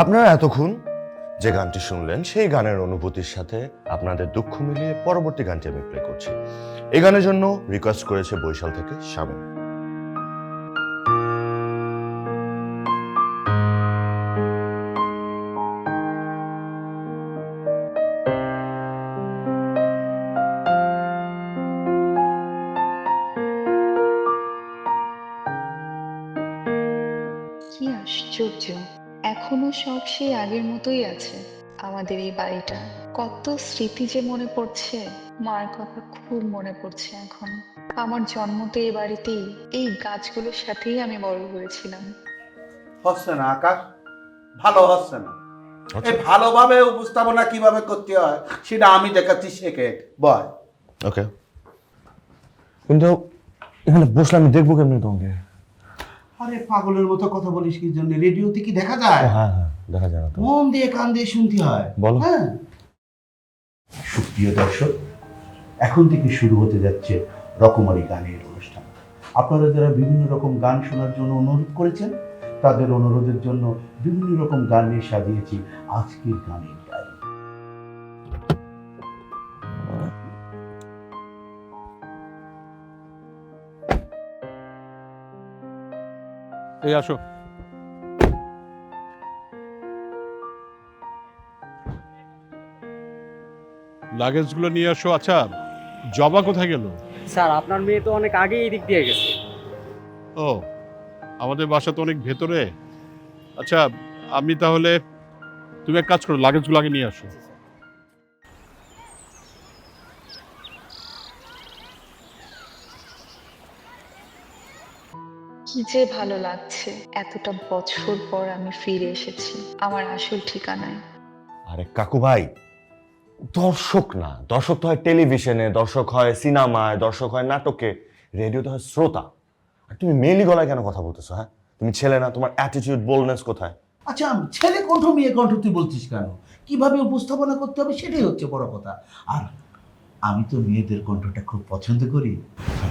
আপনারা এতক্ষণ যে গানটি শুনলেন, সেই গানের অনুভূতির সাথে আপনাদের দুঃখ মিলিয়ে পরবর্তী গানটি আমি প্লে করছি। এই গানের জন্য রিকোয়েস্ট করেছে বৈশাল থেকে কি আশ্চর্য। এখনও সব সেই আগের মতোই আছে আমাদের এই বাড়িটা। কত স্মৃতি যে মনে পড়ছে মার কথা খুব মনে পড়ছে এখন। আমার জন্ম তো এই বাড়িতেই এই গাছগুলোর সাথেই আমি বড় হয়েছিলাম। হচ্ছে না আকাশ? ভালো হচ্ছে না। এই ভালোভাবে উপস্থাপনা কীভাবে করতে হয় সেটা আমি দেখাচ্ছি শেখে বয়। ওকে। কিন্তু এখানে বসলে আমি দেখব কেমনি তোমাকে? আরে পাগলের মতো কথা বলিস কি জন্য? রেডিওতে কি দেখা যায়? হ্যাঁ হ্যাঁ দেখা যায় না তো। মন দিয়ে কান দিয়ে শুনতে হয়। বলো। হ্যাঁ। সুপ্রিয় দর্শক এখন থেকে শুরু হতে যাচ্ছে রকমারি গানের অনুষ্ঠান। আপনারা যারা বিভিন্ন রকম গান শোনার জন্য অনুরোধ করেছেন তাদের অনুরোধের জন্য বিভিন্ন রকম গান নিয়ে সাজিয়েছি আজকের গানের এই আসো। লাগেজগুলো নিয়ে আসো। আচ্ছা জবা কোথায় গেল? স্যার আপনার মেয়ে তো অনেক আগেই এই দিক দিয়ে গেছে। ও আমাদের বাসা তো অনেক ভেতরে। আচ্ছা আমি তাহলে তুমি এক কাজ করো লাগেজগুলো আগে নিয়ে আসো। কি যে ভালো লাগছে এতটা বছর পর আমি ফিরে এসেছি। আমার আসল ঠিকানায়। আরে কাকু ভাই দর্শক না দর্শক তো হয় টেলিভিশনে দর্শক হয় সিনেমায় দর্শক হয় নাটকে রেডিওতে হয় শ্রোতা। আর তুমি মেলি গলায় কেন কথা বলতেছো হ্যাঁ? তুমি ছেলে না তোমার অ্যাটিটিউড বোলনেস কোথায়? আচ্ছা ছেলে কণ্ঠ মেয়ে কণ্ঠ তুই বলছিস কেন? কীভাবে উপস্থাপনা করতে হবে সেটাই হচ্ছে বড় কথা। আর আমি তো মেয়েদের কণ্ঠটা খুব পছন্দ করি।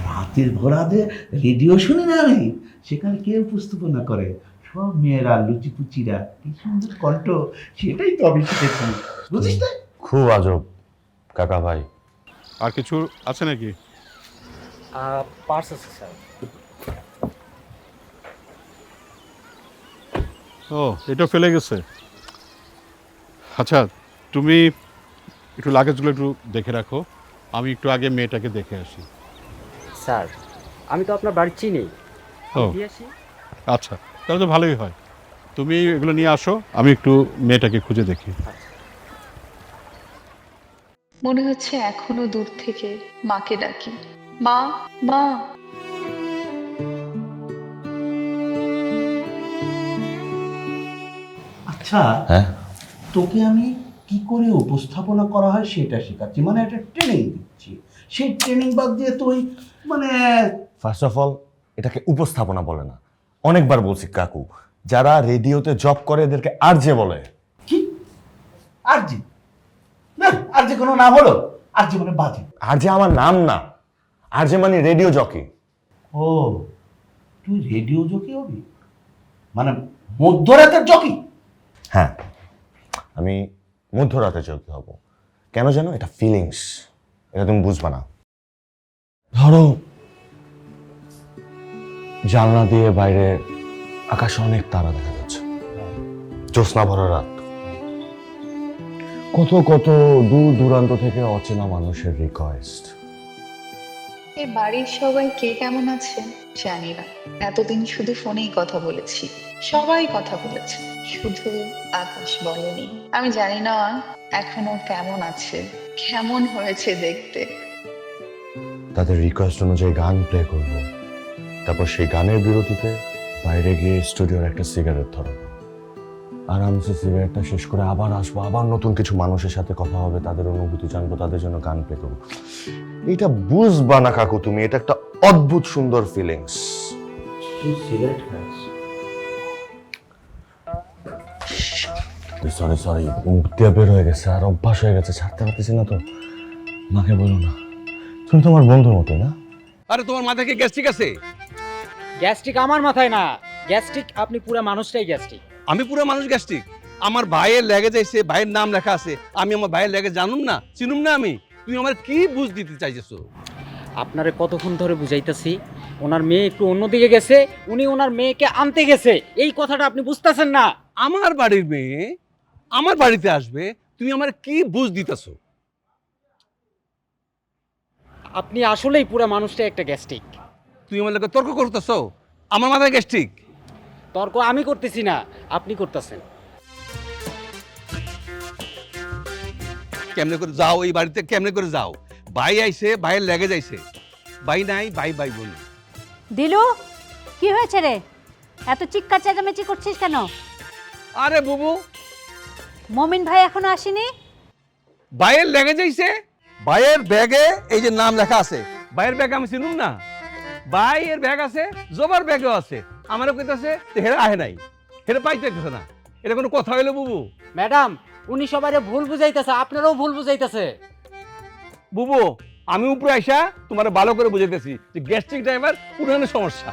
রাতের ভোরাতে রেডিও শুনি না আমি। সেখানে কে উপস্থাপনা করে। সব মেয়েরা লুচিপুচিরা কি সুন্দর কণ্ঠ সেটাই তো আমি শিখেছি বুঝিস না? খুব আজব কাকা ভাই। আর কিছু আছে নাকি? পার্স আছে স্যার। ও এটা ফেলে গেছে। আচ্ছা তুমি একটু লাগেজগুলো একটু দেখে রাখো। আমি একটু আগে মেয়েটাকে দেখে আসি। স্যার আমি তো আপনার বাড়ি চিনি। ও দিয়ে আসি। আচ্ছা তাহলে তো ভালোই হয়। তুমি এগুলো নিয়ে আসো আমি একটু মেয়েটাকে খুঁজে দেখি। মনে হচ্ছে এখনও দূর থেকে মাকে ডাকি। মা মা। আচ্ছা হ্যাঁ? তোকে আমি কি করে উপস্থাপনা করা হয় সেটা শেখাচ্ছি। মানে একটা ট্রেনিং দিচ্ছি। সেই ট্রেনিং বাদ দিয়ে তুই মানে ফার্স্ট অফ অল এটাকে উপস্থাপনা বলে না। অনেকবার বলছি কাকু যারা রেডিওতে জব করে এদেরকে আর যে বলে। কি? আরজি? না আরজি কোনো নাম হলো? আর আরজি মানে বাজে। আর যে আমার নাম না। আর যে মানে রেডিও জকি। ও তুই রেডিও জকি হবি? মানে মধ্যরাতের জকি? হ্যাঁ। আমি মধ্যরাতে চলতে হব। কেন জানো? এটা ফিলিংস এটা তুমি বুঝবা না। ধরো, জানলা দিয়ে বাইরে আকাশে অনেক তারা দেখা যাচ্ছে। জ্যোৎস্না ভরা রাত। কত কত দূর দূরান্ত থেকে অচেনা মানুষের রিকোয়েস্ট এ বাড়ির সবাই কে কেমন আছে? জানি না এতদিন শুধু ফোনেই কথা বলেছি। সবাই কথা বলেছে। শুধু আকাশ বলেনি। আমি জানি না এখনও কেমন আছে, কেমন হয়েছে দেখতে। তাদের রিকোয়েস্ট অনুযায়ী গান প্লে করব। তারপর সেই গানের বিরতিতে বাইরে গিয়ে স্টুডিওর একটা সিগারেট ধরাবো। আরামসে সিগারেটটা শেষ করে আবার আসব। আবার নতুন কিছু মানুষের সাথে কথা হবে, তাদের অনুভূতি জানব, তাদের জন্য গান প্লে করব। এটা বুঝবা না কাকু তুমি, এটা একটা অদ্ভুত সুন্দর ফিলিংস সরি সরি মুখ দিয়ে বের হয়ে গেছে আর অভ্যাস হয়ে গেছে ছাড়তে পারতেছি না তো। মাকে বলো না। তুমি তোমার বন্ধুর মতো না? আরে তোমার মাথায় কি গ্যাস্ট্রিক আছে? গ্যাস্ট্রিক আমার মাথায় না। গ্যাস্ট্রিক আপনি পুরো মানুষটাই গ্যাস্ট্রিক। আমি পুরো মানুষ গ্যাস্ট্রিক। আমার ভাইয়ের লেগে যাইছে ভাইয়ের নাম লেখা আছে। আমি আমার ভাইয়ের লেগে জানুম না চিনুম না আমি। তুমি আমার কি বুঝ দিতে চাইছো আপনারে কতক্ষণ ধরে বুঝাইতেছি? ওনার মেয়ে একটু অন্যদিকে গেছে উনি ওনার মেয়েকে আনতে গেছে। এই কথাটা আপনি বুঝতেছেন না? আমার বাড়ির মেয়ে আমার বাড়িতে আসবে তুমি আমার কি বুঝ দিতেছো? আপনি আসলেই পুরো মানুষটা একটা গ্যাস্ট্রিক। তুমি আমার লোকে তর্ক করতেছো? আমার মাথায় গ্যাস্ট্রিক? তর্ক আমি করতেছি না আপনি করতেছেন। কেমনে করে যাও এই বাড়িতে কেমনে করে যাও? ভাই আইছে ভাইয়ের লেগে যাইছে। ভাই নাই ভাই ভাই বোন দিলু কি হয়েছে রে? এত চিৎকার চেঁচামেচি করছিস কেন? আরে বুবু। মমিন ভাই এখনও আসেনি? ভাইয়ের লেগে যাইছে? ভাইয়ের ব্যাগে এই যে নাম লেখা আছে। ভাইয়ের ব্যাগ আমি চিনুম না। ভাইয়ের ব্যাগ আছে জবার ব্যাগও আছে। আমারও কইতাছে যে হেরা আহে নাই। হেরা পাইতে গেছে না। এটা কোনো কথা হইল বুবু? ম্যাডাম উনি সবাই ভুল বুঝাইতেছে আপনারাও ভুল বুঝাইতেছে। বুবু আমি উপরে আইসা তোমার ভালো করে বুঝাইতেছি যে গ্যাস্ট্রিক ড্রাইভার পুরানো সমস্যা।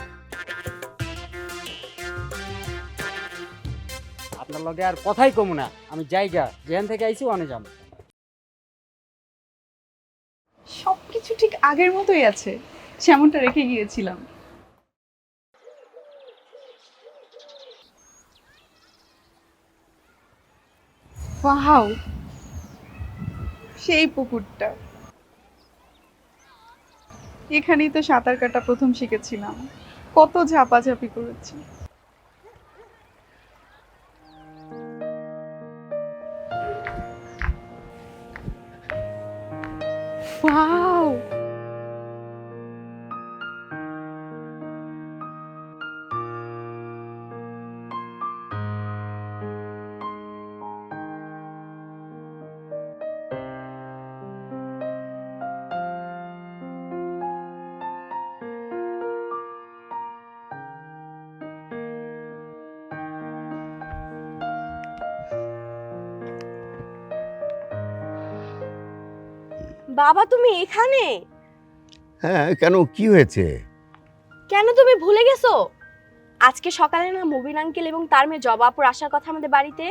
আপনার লগে আর কথাই কমু না। আমি জায়গা যেখান থেকে আইছি ওখানে যাব। সবকিছু ঠিক আগের মতোই আছে সেমনটা রেখে গিয়েছিলাম। ওয়াও সেই পুকুরটা। এখানেই তো সাঁতার কাটা প্রথম শিখেছিলাম। কত ঝাপাঝাপি করেছি। ওয়াও! বাবা তুমি এখানে? হ্যাঁ কেন? কি হয়েছে? কেন তুমি ভুলে গেছো? আজকে সকালে না মুবিন আঙ্কেল এবং তার মেয়ে জবাপুর আসার কথা আমাদের বাড়িতে?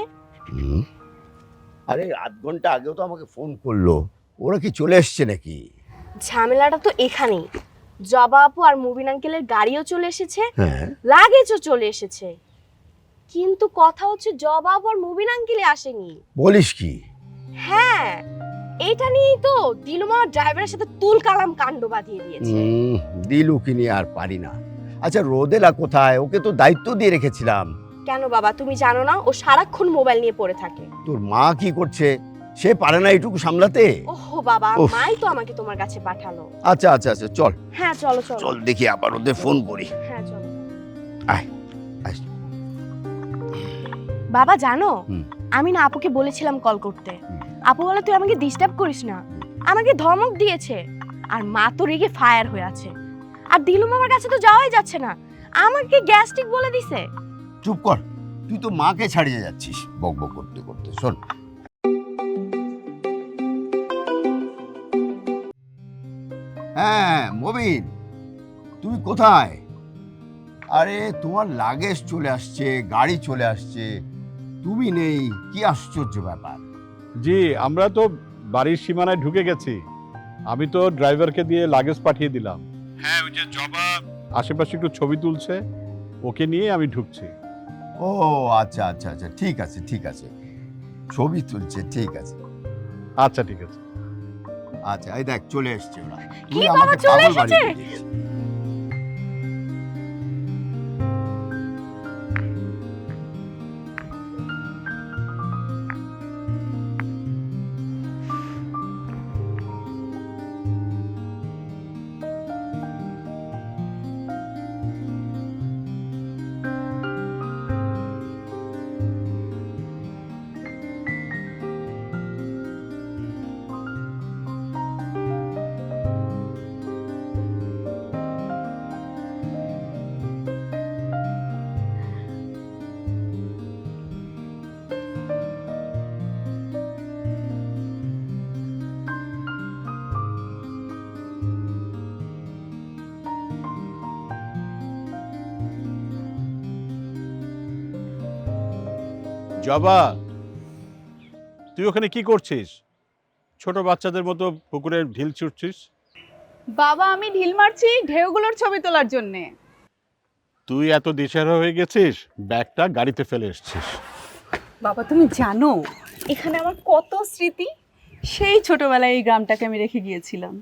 আরে আধ ঘণ্টা আগেও তো আমাকে ফোন করল। ওরা কি চলে এসছে নাকি? ঝামেলাটা তো এখানেই। জবা আপু আর মুবিন আঙ্কেলের গাড়িও চলে এসেছে হ্যাঁ। লাগেজও চলে এসেছে। কিন্তু কথা হচ্ছে জবা আপু আর মুবিন আঙ্কেলে আসেনি। বলিস কি? হ্যাঁ। এটা নিয়েই তো দিলুমা ড্রাইভারের সাথে তুল কালাম কাণ্ড বাঁধিয়ে দিয়েছে। দিলু কি নিয়ে আর পারি না। আচ্ছা রোদেলা কোথায়? ওকে তো দায়িত্ব দিয়ে রেখেছিলাম। কেন বাবা তুমি জানো না? ও সারাক্ষণ মোবাইল নিয়ে পড়ে থাকে। তোর মা কি করছে? সে পারে না এটুকু সামলাতে? ওহো বাবা। মাই তো আমাকে তোমার কাছে পাঠালো। আচ্ছা আচ্ছা আচ্ছা চল। হ্যাঁ চলো চলো। চল দেখি আবার ওদের ফোন করি। হ্যাঁ চলো। আয়, আয়। বাবা জানো? আমি না আপুকে বলেছিলাম কল করতে। আপু বলে, তুই আমাকে ডিস্টার্ব করিস না। আমাকে ধমক দিয়েছে। আর মা তো রেগে ফায়ার হয়ে আছে। আর দিলুম আমার কাছে তো যাওয়াই যাচ্ছে না। আমাকে গ্যাস্ট্রিক বলে দিছে। চুপ কর। তুই তো মাকে ছাড়িয়ে যাচ্ছিস বক বক করতে করতে। শোন। হ্যাঁ মবিন, তুমি কোথায়? আরে, তোমার লাগেজ চলে আসছে, গাড়ি চলে আসছে। তুমি নেই, কি আশ্চর্য ব্যাপার। জি আমরা তো বাড়ির সীমানায় ঢুকে গেছি। আমি তো ড্রাইভারকে দিয়ে লাগেজ পাঠিয়ে দিলাম। হ্যাঁ ওই যে জবা। আশেপাশে একটু ছবি তুলছে। ওকে নিয়ে আমি ঢুকছি। ও আচ্ছা আচ্ছা আচ্ছা ঠিক আছে ঠিক আছে। ছবি তুলছে ঠিক আছে। আচ্ছা ঠিক আছে। আচ্ছা এই দেখ চলে এসছে ওরা। কি তুই বাবা, আমাকে চলে পাগল বানিয়ে এসেছে? দিয়েছিস। জবা তুই ওখানে কি করছিস? ছোট বাচ্চাদের মতো পুকুরে ঢিল ছুটছিস? বাবা আমি ঢিল মারছি ঢেউগুলোর ছবি তোলার জন্যে। তুই এত দিশেহারা হয়ে গেছিস ব্যাগটা গাড়িতে ফেলে এসছিস। বাবা তুমি জানো এখানে আমার কত স্মৃতি? সেই ছোটবেলায় এই গ্রামটাকে আমি রেখে গিয়েছিলাম।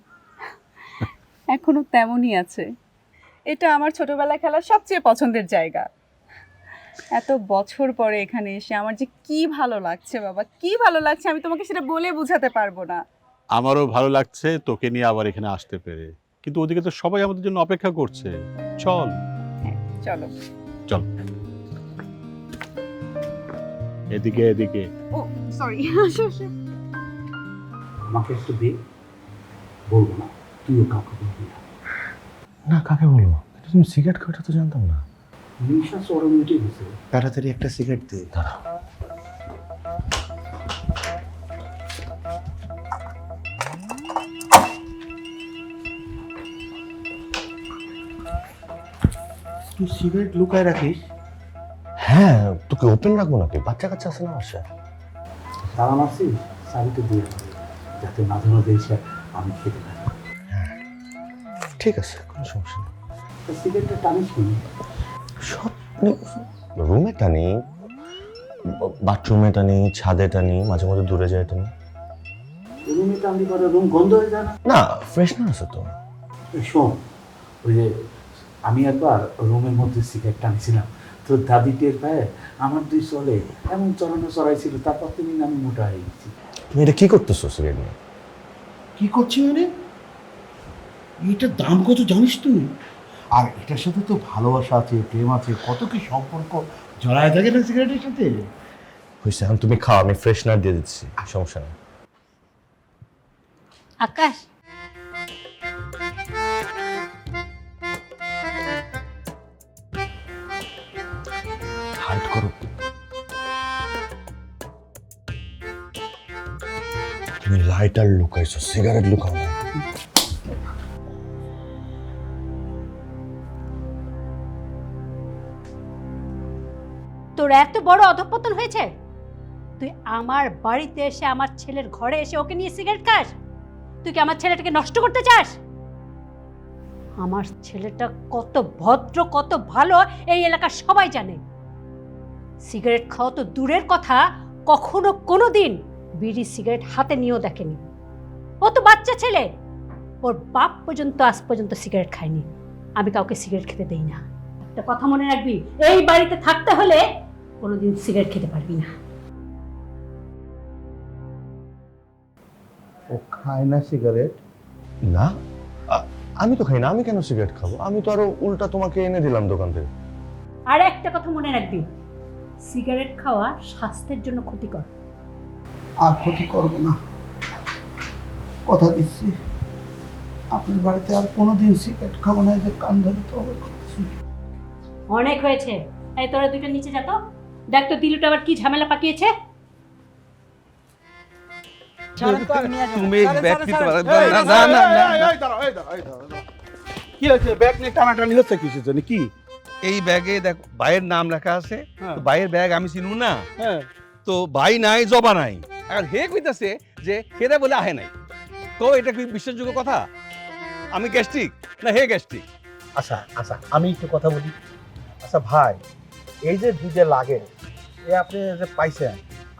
এখনও তেমনই আছে। এটা আমার ছোটবেলায় খেলার সবচেয়ে পছন্দের জায়গা। এত বছর পরে এখানে এসে আমার যে কি ভালো লাগছে বাবা কি ভালো লাগছে আমি তোমাকে সেটা বলে বোঝাতে পারব না। আমারও ভালো লাগছে তোকে নিয়ে আবার এখানে আসতে পেরে। কিন্তু ওদিকে তো সবাই আমাদের জন্য অপেক্ষা করছে। চল। চলো। চল। এদিকে এদিকে। ও সরি আমাকে একটু দে। বলব না। তুইও কাউকে বলবি না। না কাকে বলব? তুমি সিগারেট খাওয়াটা তো জানতাম না। নিশা চরম গেছে তাড়াতাড়ি একটা সিগারেট দে। তুই সিগারেট লুকায় রাখিস? হ্যাঁ তোকে ওপেন রাখব নাকি বাচ্চা কাচ্চা আছে না বাসায় তারা মারছিস চাবিতে দিয়ে যাতে মাঝে মাঝে এসে আমি খেতে পারি। ঠিক আছে কোনো সমস্যা নেই। সিগারেটটা টানিস নি সব রুমে টানি বাথরুমে টানি ছাদে টানি মাঝে মাঝে দূরে যায় টানি রুমে পরে রুম গন্ধ হয়ে যায় না? ফ্রেশনার আছে তো। শোন ওই যে আমি একবার রুমের মধ্যে সিগারেট টানছিলাম তো দাদি টের পায় আমার দুই চলে এমন চরণে চড়াইছিল তারপর তুমি আমি মোটা হয়ে গেছি। তুমি এটা কি করতেছো সিগারেট নিয়ে? কি করছি মানে? এটার দাম কত জানিস তুই? আর এটার সাথে তো ভালোবাসা আছে প্রেম আছে কত কি সম্পর্ক জড়ায় থাকে না সিগারেটের সাথে? হয়েছে এখন তুমি খাও আমি ফ্রেশনার দিয়ে দিচ্ছি সমস্যা নেই। আকাশ? হার্ট করো। তুমি লাইটার লুকাইছো সিগারেট লুকাও না। তোর এত বড় অধপতন হয়েছে? তুই আমার বাড়িতে এসে আমার ছেলের ঘরে এসে ওকে নিয়ে সিগারেট খাস? তুই কি আমার ছেলেটাকে নষ্ট করতে চাস? আমার ছেলেটা কত ভদ্র, কত ভালো, এই এলাকার সবাই জানে। সিগারেট খাওয়া তো দূরের কথা, কখনো কোনো দিন বিড়ি সিগারেট হাতে নিয়েও দেখেনি। ও তো বাচ্চা ছেলে। ওর বাপ পর্যন্ত, আজ পর্যন্ত সিগারেট খায়নি। আমি কাউকে সিগারেট খেতে দেই না। একটা কথা মনে রাখবি, এই বাড়িতে থাকতে হলে কোনোদিন সিগারেট খেতে পারবি না। ও খায় না সিগারেট? না। আমি তো খাই না আমি কেন সিগারেট খাব? আমি তো আরও উল্টা তোমাকে এনে দিলাম দোকান থেকে। আর একটা কথা মনে রাখবি সিগারেট খাওয়া স্বাস্থ্যের জন্য ক্ষতিকর। আর ক্ষতি করব না। কথা দিচ্ছি আপনার বাড়িতে আর কোনোদিন সিগারেট খাব না যে কান ধরে তো হবে অনেক হয়েছে এই তোরা দুটো নিচে যা তো। দেখ তো দিলুটা আবার কি ঝামেলা পাকিয়েছে? তুমি এই ব্যাগ নিতে পারো। না না না না কি হয়েছে? ব্যাগ নিয়ে টানাটানি হচ্ছে কিছু জন্য? কি? এই ব্যাগে দেখ ভাইয়ের নাম লেখা আছে। হ্যাঁ। তো ভাইয়ের ব্যাগ আমি চিনু না। হ্যাঁ। তো ভাই নাই জবা নাই। আর হে কইতাছে যে হেরা বলে আহে নাই। তো এটা কি বিশ্বাসযোগ্য কথা? আমি গ্যাস্ট্রিক? না হে গ্যাস্ট্রিক? আচ্ছা আচ্ছা আমি একটু কথা বলি। আচ্ছা ভাই এই যে দুধে লাগে এ আপনি যে পাইছেন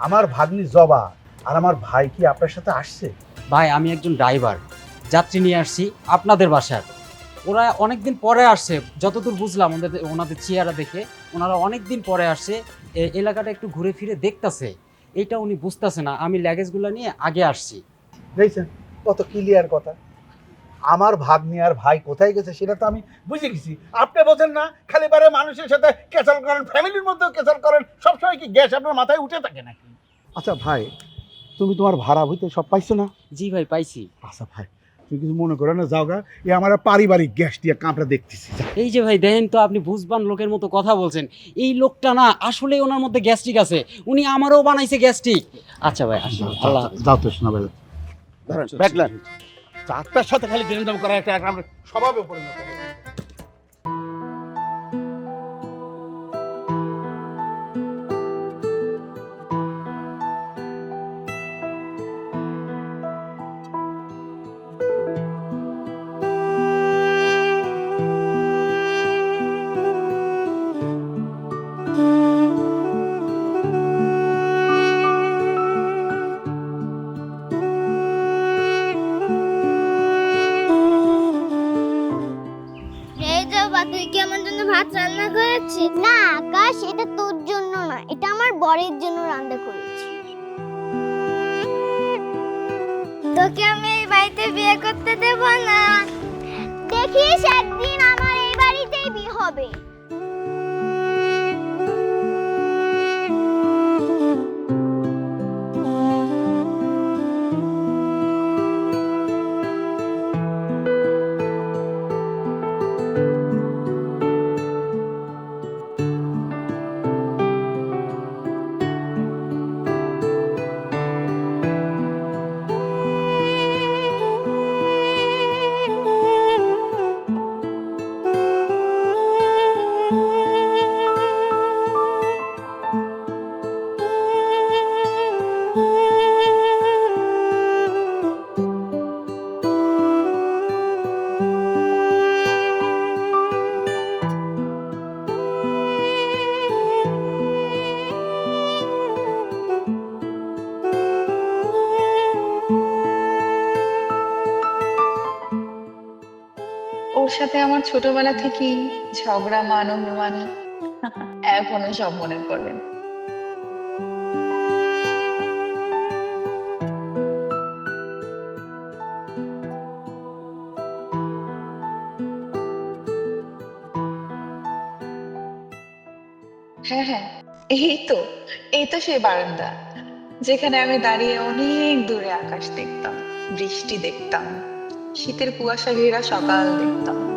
আমার ভাগ্নি জবা আর আমার ভাই কি আপনার সাথে আসছে? ভাই আমি একজন ড্রাইভার যাত্রী নিয়ে আসছি আপনাদের বাসার ওরা অনেক দিন পরে আসছে যতদূর বুঝলাম ওদের ওনাদের চেয়ারা দেখে ওনারা অনেক দিন পরে আসছে এলাকাটা একটু ঘুরে ফিরে দেখতাছে। এটা উনি বুঝতেছে না আমি লাগেজগুলো নিয়ে আগে আসছি। দেখছেন কত ক্লিয়ার কথা। আমার ভাগ্নি আর ভাই কোথায় গেছে সেটা তো আমি বুঝে গেছি। আপনি বোঝেন না খালি বারে মানুষের সাথে কেসাল করেন ফ্যামিলির মধ্যেও কেসাল করেন সবসময় কি গ্যাস আপনার মাথায় উঠে থাকে নাকি? আচ্ছা ভাই তুমি তোমার ভাড়া হইতে সব পাইছো না? জি ভাই পাইছি। আচ্ছা ভাই তুমি কিছু মনে করো না যাও গা এ আমার পারিবারিক গ্যাস দিয়ে কামটা দেখতেছি এই যে ভাই দেখেন তো আপনি বুঝবান লোকের মতো কথা বলছেন। এই লোকটা না আসলে ওনার মধ্যে গ্যাস্ট্রিক আছে। উনি আমারও বানাইছে গ্যাস্ট্রিক। আচ্ছা ভাই আসি আল্লাহ। যাও তো শোনা বেলা চারটার সাথে খালি জেনে করা একটা একটা স্বভাবে পরিণত তোকে আমি এই বাড়িতে বিয়ে করতে দেব না। দেখিস একদিন আমার এই বাড়িতেই বিয়ে হবে। সাথে আমার ছোটবেলা থেকেই ঝগড়া, মান অভিমান, এখনও সব মনে পড়ে। হ্যাঁ হ্যাঁ এই তো এই তো সেই বারান্দা, যেখানে আমি দাঁড়িয়ে অনেক দূরে আকাশ দেখতাম, বৃষ্টি দেখতাম। শীতের কুয়াশা ঘেরা সকাল দেখতাম।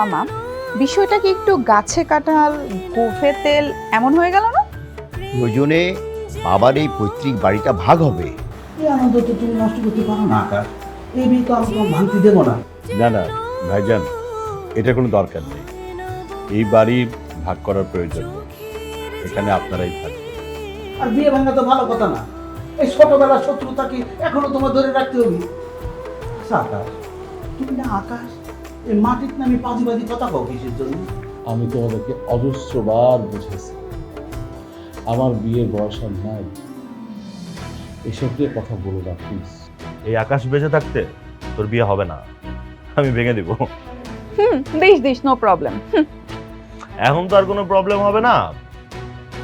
মামা বিষয়টা কি একটু গাছে কাঁঠাল গোফে তেল এমন হয়ে গেল না? প্রয়োজনে বাবার এই পৈতৃক বাড়িটা ভাগ হবে। এই আনন্দ তো তুমি নষ্ট করতে পারো না আকাশ। এই বিয়ে তো আমি ভাঙতে দেবো না। না না ভাইজান এটা কোনো দরকার নেই। এই বাড়ি ভাগ করার প্রয়োজন নেই। এখানে আপনারাই থাকবেন। আর বিয়ে ভাঙা তো ভালো কথা না। এই ছোটবেলার শত্রুতাকে এখনও তোমার ধরে রাখতে হবে? আচ্ছা আকাশ তুমি না আকাশ এই মাটির নামে পাজি পাজি কথা কও কিসের জন্য? আমি তোমাদেরকে অজস্রবার বুঝেছি আমার বিয়ের বয়স আর নাই। এসব দিয়ে কথা বলো না প্লিজ এই আকাশ বেঁচে থাকতে তোর বিয়ে হবে না। আমি ভেঙে দিব। Hmm this this no problem এখন তো আর কোনো প্রবলেম হবে না।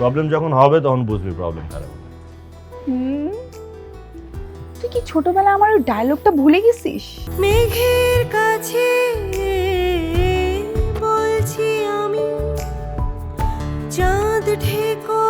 প্রবলেম যখন হবে তখন বুঝবি প্রবলেম কারণ হুম। তুই কি ছোটবেলা আমার ওই ডায়লগটা ভুলে গেছিস? মেঘের কাছে বলছি আমি চাঁদ ঠেকো